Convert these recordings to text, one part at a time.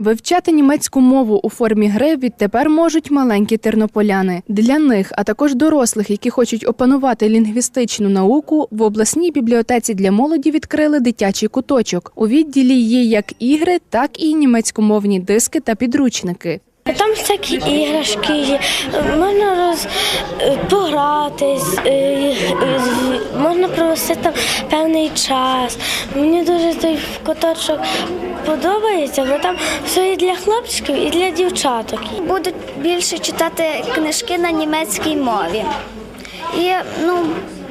Вивчати німецьку мову у формі гри відтепер можуть маленькі тернополяни. Для них, а також дорослих, які хочуть опанувати лінгвістичну науку, в обласній бібліотеці для молоді відкрили дитячий куточок. У відділі є як ігри, так і німецькомовні диски та підручники. Там всякі іграшки є, можна роз, е, погратись, е, можна провести там певний час. Мені дуже той куточок подобається, бо там все і для хлопчиків, і для дівчаток. Буду більше читати книжки на німецькій мові і ну,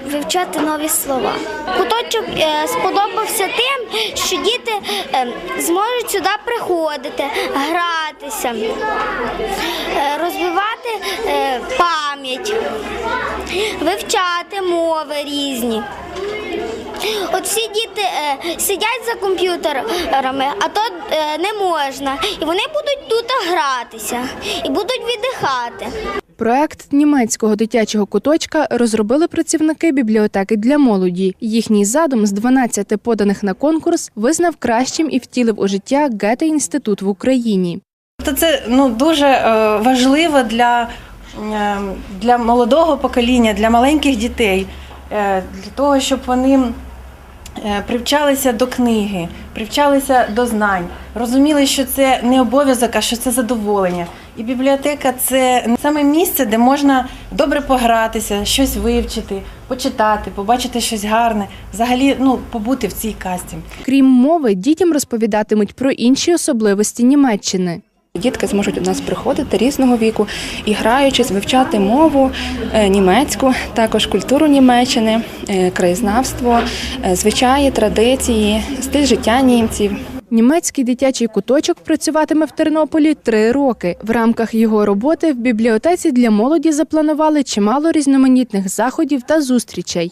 вивчати нові слова. Куточок е, сподобався тим, що діти е, зможуть сюди приходити, гратися, е, розвивати пам'ять, вивчати мови різні. От всі діти е, сидять за комп'ютерами, а то е, не можна. І вони будуть тут гратися і будуть віддихати. Проект німецького дитячого куточка розробили працівники бібліотеки для молоді. Їхній задум з 12 поданих на конкурс визнав кращим і втілив у життя Гете інститут в Україні. Це ну дуже е, важливо для, е, для молодого покоління, для маленьких дітей, е, для того, щоб вони привчалися до книги, привчалися до знань, розуміли, що це не обов'язок, а що це задоволення. І бібліотека це саме місце, де можна добре погратися, щось вивчити, почитати, побачити щось гарне, взагалі ну, побути в цій касті. Крім мови, дітям розповідатимуть про інші особливості Німеччини. Дітки зможуть до нас приходити різного віку і граючись, вивчати мову е, німецьку, також культуру Німеччини, е, краєзнавство, е, звичаї, традиції, стиль життя німців. Німецький дитячий куточок працюватиме в Тернополі три роки. В рамках його роботи в бібліотеці для молоді запланували чимало різноманітних заходів та зустрічей.